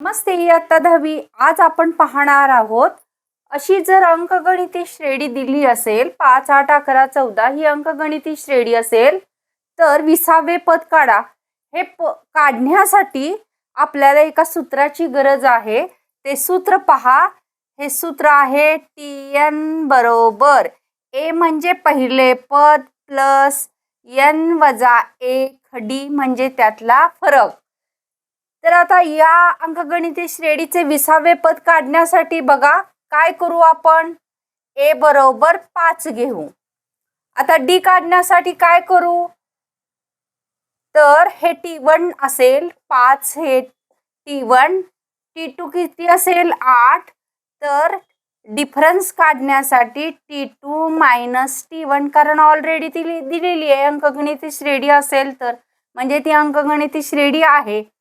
नमस्ते इयत्ता दहावी. आज आपण पाहणार आहोत अशी जर अंकगणिती श्रेणी दिली असेल पाच आठ अकरा चौदा ही अंकगणिती श्रेणी असेल तर विसावे पद काढा. हे प काढण्यासाठी आपल्याला एका सूत्राची गरज आहे. ते सूत्र पहा. हे सूत्र आहे टी एन बरोबर. ए म्हणजे पहिले पद प्लस एन वजा एक डी म्हणजे त्यातला फरक. तर आता या अंकगणिती श्रेणीचे विसावे पद काढण्यासाठी बघा काय करू आपण? ए बरोबर पाच घेऊ. आता डी काढण्यासाठी काय करू? तर हे टी वन असेल पाच हे टी वन टी टू किती असेल? आठ. तर डिफरन्स काढण्यासाठी T two minus T one कारण ऑलरेडी ती लि- दिलेली आहे अंकगणिती श्रेणी असेल तर. म्हणजे ती अंकगणिती श्रेणी आहे.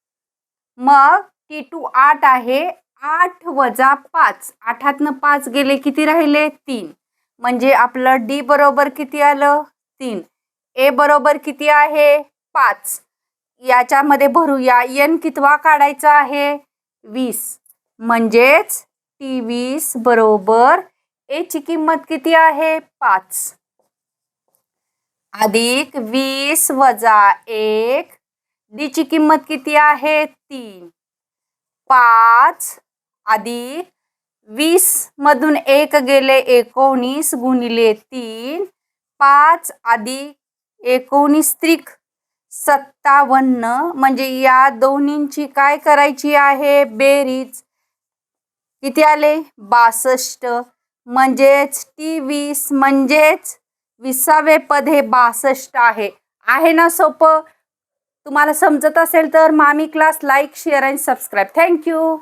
मग टी टू आठ आहे. आठ वजा पाच. आठातनं पाच गेले किती राहिले? तीन. म्हणजे आपलं डी बरोबर किती आलं? तीन. ए बरोबर किती आहे? पाच. याच्यामध्ये भरूया. एन कितवा काढायचा आहे? वीस. म्हणजेच टी वीस बरोबर एची किंमत किती आहे? पाच. अधिक वीस वजा एक डीची किंमत किती आहे? तीन. पाच अधिक वीस मधून एक गेले एकोणीस गुणिले तीन. पाच अधिक एकोणीस त्रिक सत्तावन्न. म्हणजे या दोन्हींची काय करायची आहे? बेरीज. किती आले? बासष्ट. म्हणजेच टी वीस म्हणजेच विसावे पद हे बासष्ट आहे. आहे ना सोपं? तुम्हाला समजत असेल तर मामी class like share and subscribe. Thank you.